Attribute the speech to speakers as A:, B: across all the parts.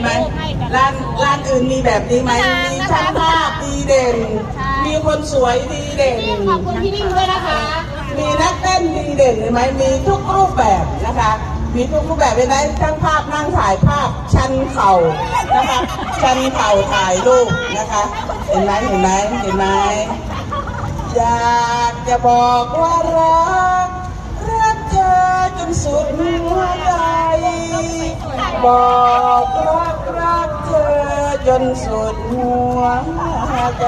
A: ไหมร้านร้านอื่นมีแบบนี้ไหมมีช่างภาพดีเด่น มีคนสวยดีเด่น
B: ขอบคุณพี่นิ่มด้วยนะคะ
A: มีนักเต้นดีเด่นเห็นไหมมีทุกรูปแบบนะคะ มีทุกรูปแบบเลยนะช่างภาพนั่งถ่ายภาพชันเข่านะคะชันเข่าถ่ายรูปนะคะ เห็นไหมเห็นไหมเห็นไหมอยากจะบอกว่ารักรักเธอจนสุดหัวใจบอก รักรักเธอจนสุดหัวใจ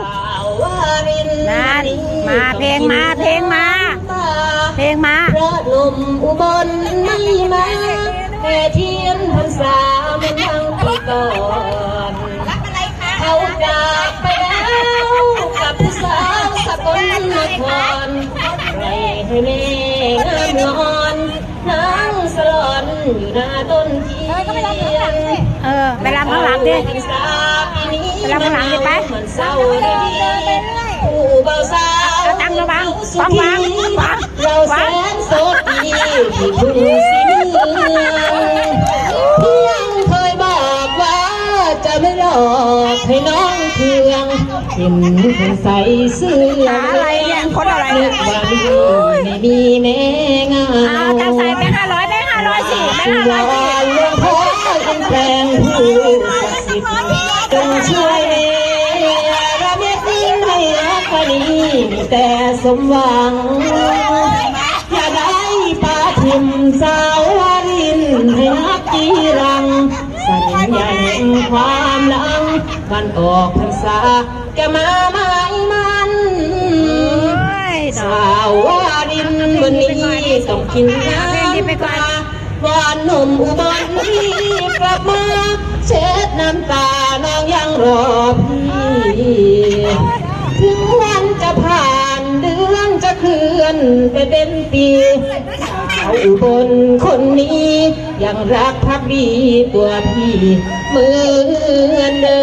A: สาววาริน
C: นั่นมาเพลงมาเพลงมา เพลงมา
B: พระหนุ่มอุบลไม่มาแห่เทียนพรรษาเหมันทั้งปีก่อนเขาจากไปแล้วกับผู้สาวสกลนครใครให้แม่งาม เออยู่หน้าต้นเทียน
C: เออไปรำข้างหลังดิไปรำข้างหลังดิไป
B: มันเราดีผู้เบาสาว
C: เอาตังค์ระวังฟังวางวาง
B: เราแส
C: วาง
B: นโสดดีที่ทุ่งสีเมืองเพียงเคยบอกว่าจะไม่หลอกให้น้องเคืองเห็นคนใส่เสื้อ
C: อะไรเนี่ยคนอะไรเนี่ย
B: ไม่มีแม่
C: ร้อยสิไปห้าร้อยสิ
B: หลวงพ่อเป็นแปลงผู้ศักดิ์สิทธิ์จงช่วยระเบียบดินให้รักวันนี้มีแต่สมหวัง อย่าได้ปาทิมสาววารินให้นักจีรัง สัญญาแห่งความหลังวันออกพรรษาจะมาหมายมันสาววารินวันนี้ต้องกินน้ำปลา วานหนุ่มอุบลที่กลับมาเช็ดน้ำตาน้องยังรอพี่ถึงวันจะผ่านเดือนจะเคลื่อนไปเป็นปีสาวอุบลคนนี้ ยังรักพักดีตัวพี่เหมือนเดิ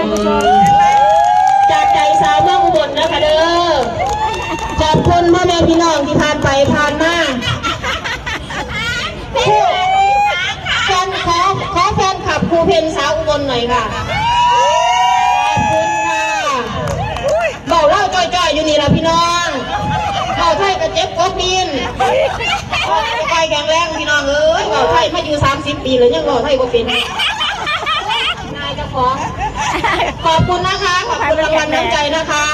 B: มจากใจสาวเมืองอุบลนะคะเด้อขอบคุณพ่อแม่พี่น้องที่ผ่านไปผ่านมาผู้แฟนขอขอแฟนขับค รูเพนสาวอุบลหน่อยค่ะขอบคุณค่ะเบาเล่าจ้อยๆอยู่นี่ละพี่น้องเบาไทยกับเจ็บกบดินไปแข็งแรงพี่น้องเอ้ยเบาไทยมาอยู่30ปีเลยยังเบาไทยก็เป็นนายเจ้าของขอบคุณนะคะขอบคุณรางวัลน้ำใจนะคะ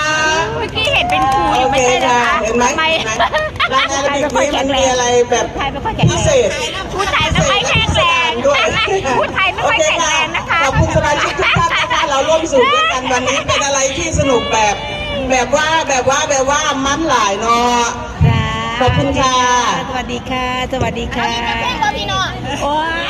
C: เมื่อกี้เห็นเป็นครูอ
A: โอยู่เค
C: ไม่ใช่เหรอ
A: ค่ะ
C: คะ
A: เห็นไหม
C: ทำไม
A: เห็นไหมร้านอาหารนี้มันมีอะไรแบบ
C: ไทยไม่ค่อยแข็ง
A: พิ
C: แร
A: เศ
C: ง
A: ษ
C: พูดไทยไม่ค่อยแข็งแรง
A: ด้วย
C: พูดไทยไม่ค่อยแข็งแรงนะคะ
A: ขอบคุณสมาชิกทุกท่านนะคะเราร่วมสู่ด้วยกันวันนี้เป็นอะไรที่สนุกแบบ แบบว่าแบบว่าแบบว่ามันหลายเนาะขอบคุณค่ะ
C: สวัสดีค่ะ สวัสดีค่ะ
B: พี่น้อง
C: โอ้ย